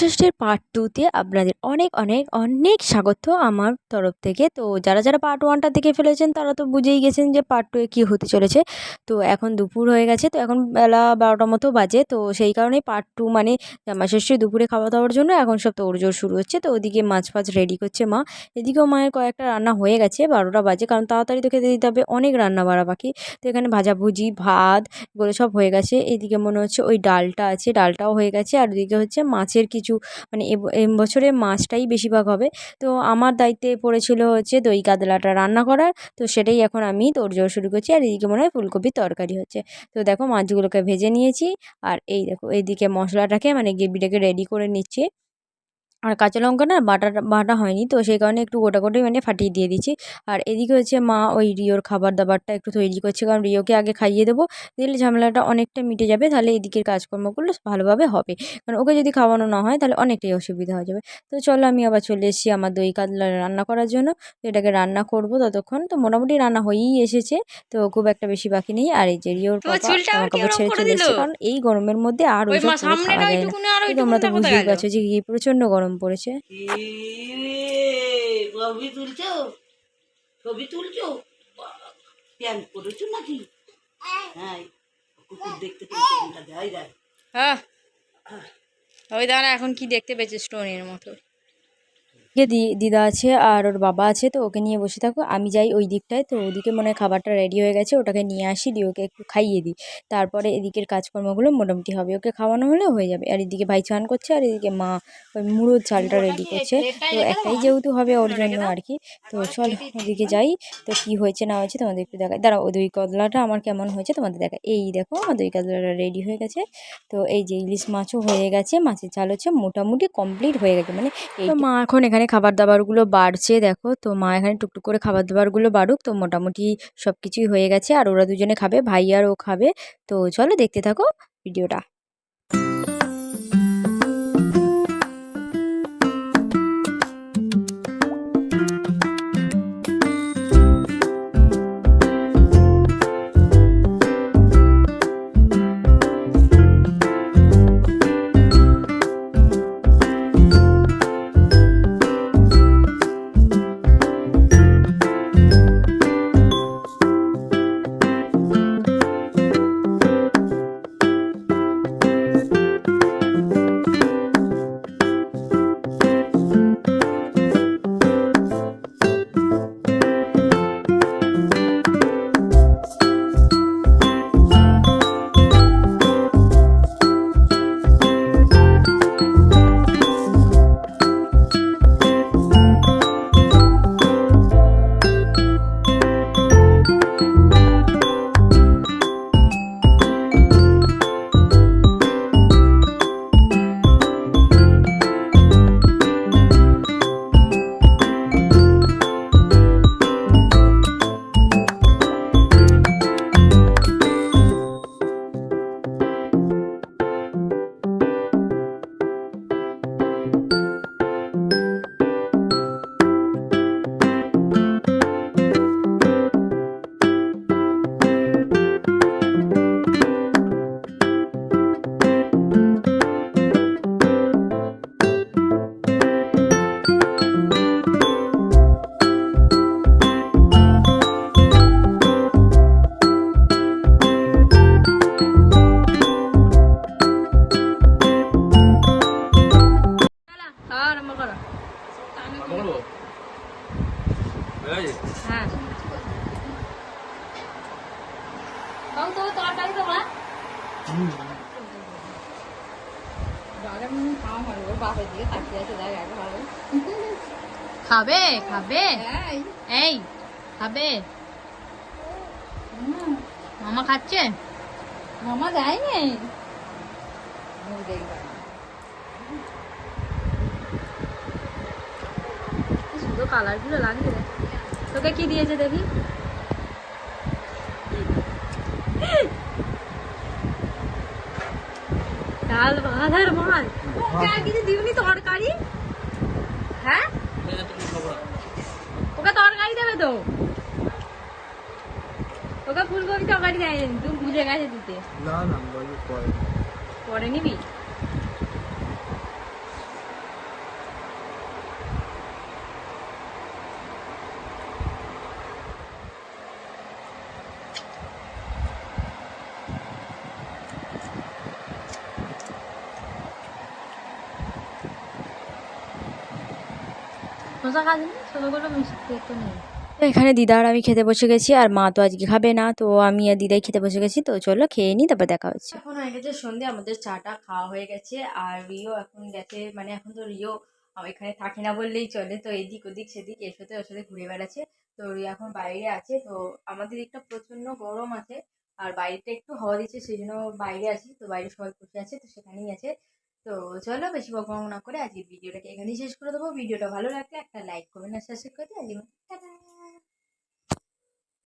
ষষ্ঠীর পার্ট টুতে আপনাদের অনেক অনেক অনেক স্বাগত আমার তরফ থেকে। তো যারা যারা পার্ট ওয়ানটা দেখে ফেলেছেন, তারা তো বুঝেই গেছেন যে পার্ট টুয়ে কী হতে চলেছে। তো এখন দুপুর হয়ে গেছে, তো এখন বেলা বারোটার মতো বাজে। তো সেই কারণেই পার্ট টু মানে জামা ষষ্ঠী দুপুরে খাওয়া দাওয়ার জন্য এখন সব তোড়জোড় শুরু হচ্ছে। তো ওদিকে মাছ ফাছ রেডি করছে মা। এদিকেও মায়ের কয়েকটা রান্না হয়ে গেছে, বারোটা বাজে। কারণ তাড়াতাড়ি তো খেতে দিতে হবে অনেক রান্না বাড়া বাকি। তো এখানে ভাজাভুজি ভাত, এগুলো সব হয়ে গেছে। এদিকে মনে হচ্ছে ওই ডালটা আছে, ডালটাও হয়ে গেছে। আর ওদিকে হচ্ছে মাছের কিছু মানে এ বছরের মাছটাই বেশিরভাগ হবে। তো আমার দায়িত্বে পড়েছিল হচ্ছে দই কাতলাটা রান্না করার। তো সেটাই এখন আমি তোড়জোড় শুরু করছি আর এদিকে মনে হয় ফুলকপির তরকারি হচ্ছে। তো দেখো মাছগুলোকে ভেজে নিয়েছি আর এই দেখো, এইদিকে মশলাটাকে মানে গ্রেভিটাকে রেডি করে নিচ্ছি। আর কাঁচা লঙ্কা না বাটা বাটা হয়নি তো সেই কারণে একটু গোটা গোটাই মানে ফাটিয়ে দিয়ে দিচ্ছি। আর এদিকে হচ্ছে মা ওই রিওর খাবার দাবারটা একটু তৈরি করছে কারণ রিওকে আগে খাইয়ে দেবো দিলে ঝামেলাটা অনেকটা মিটে যাবে তাহলে এদিকের কাজকর্মগুলো ভালোভাবে হবে। কারণ ওকে যদি খাওয়ানো না হয় তাহলে অনেকটাই অসুবিধা হয়ে যাবে। তো চলো আমি আবার চলে এসেছি আমার দই কাতলা রান্না করার জন্য। তো এটাকে রান্না করব ততক্ষণ। তো মোটামুটি রান্না হয়েই এসেছে তো খুব একটা বেশি বাকি নেই। আর এই যে রিওর জামা কাপড় ছেড়ে চলে এসেছে কারণ এই গরমের মধ্যে আর খাওয়া যায় না। তোমরা তো বুঝতেই পারছ যে প্রচণ্ড গরম পড়েছে। এ, ছবি তুলছো? ছবি তুলছো? প্যান্ট পরেছো নাকি? হ্যাঁ কুকুর দেখতে পেয়েছে হ্যাঁ ওই দাঁড়া এখন কি দেখতে পেয়েছে স্টোনের মতো? যে দি দিদা আছে আর ওর বাবা আছে তো ওকে নিয়ে বসে থাকো। আমি যাই ওই দিকটায়। তো ওদিকে মনে হয় খাবারটা রেডি হয়ে গেছে ওটাকে নিয়ে আসি দিয়ে ওকে একটু খাইয়ে দিই। তারপরে এদিকের কাজকর্মগুলো মোটামুটি হবে। ওকে খাওয়ানো হলে হয়ে যাবে। আর এদিকে ভাই চান করছে আর এদিকে মা ওই মুড়োর চালটা রেডি করছে। তো একটাই যেহেতু হবে ওর জন্য আর কি তো চল ওদিকে যাই। তো কি হয়েছে না হয়েছে তোমাদের একটু দেখাই। দাঁড়াও ওই দই কদলাটা আমার কেমন হয়েছে তোমাদের দেখা এই দেখো আমার দই কদলাটা রেডি হয়ে গেছে। তো এই যে ইলিশ মাছও হয়ে গেছে মাছের চাল হচ্ছে মোটামুটি কমপ্লিট হয়ে গেছে। মানে এই মা এখন এখানে খাবার দাবারগুলো বাড়ছে, দেখো। তো মা এখানে টুকটুক করে খাবার দাবারগুলো বাড়ুক, তো মোটামুটি সব কিছুই হয়ে গেছে। আর ওরা দুজনে খাবে ভাই আর ও খাবে। তো চলো দেখতে থাকো ভিডিওটা। হ্যাঁ। তো তরকারি তো মা। খাবে খাবে। এই। খাবে। মামা খাচ্ছে? মামা যায়নি? সুন্দর কালারগুলো লাগছে তোকে কি দিয়েছে দেখি? ডাল ওকে আর কিছু তরকারি? হ্যাঁ? ওকে তরকারি দেবে তো। ওকে ফুলকপি তরকারি দেয়নি তুমি ভুলে গেছে দিতে। না না পরে নিবি? খাস নি মিষ্টি একটু নেই তো এখানে দিদা আর আমি খেতে বসে গেছি আর মা তো আজকে খাবে না তো আমি আর দিদাই খেতে বসে গেছি তো চলো খেয়ে নিই তারপর দেখা হচ্ছে। এখন হয়ে গেছে সন্ধে আমাদের চাটা খাওয়া হয়ে গেছে আর রিও এখন গেছে মানে এখন তো রিও এখানে থাকে না বললেই চলে তো এদিক ওদিক সেদিক এর সাথে ওর সাথে ঘুরে বেড়াচ্ছে তো রিও এখন বাইরে আছে তো আমাদের দিকটা প্রচণ্ড গরম আছে আর বাইরেটা একটু হাওয়া দিচ্ছে সেই জন্য বাইরে আছি তো বাইরে সবাই বসে আছে তো সেখানেই আছে তো চলো বেশি বকবক না করে আজকে ভিডিওটাকে এখানেই শেষ করে দেবো। ভিডিওটা ভালো লাগলে একটা লাইক করবেন আর সাবস্ক্রাইব করে আজকে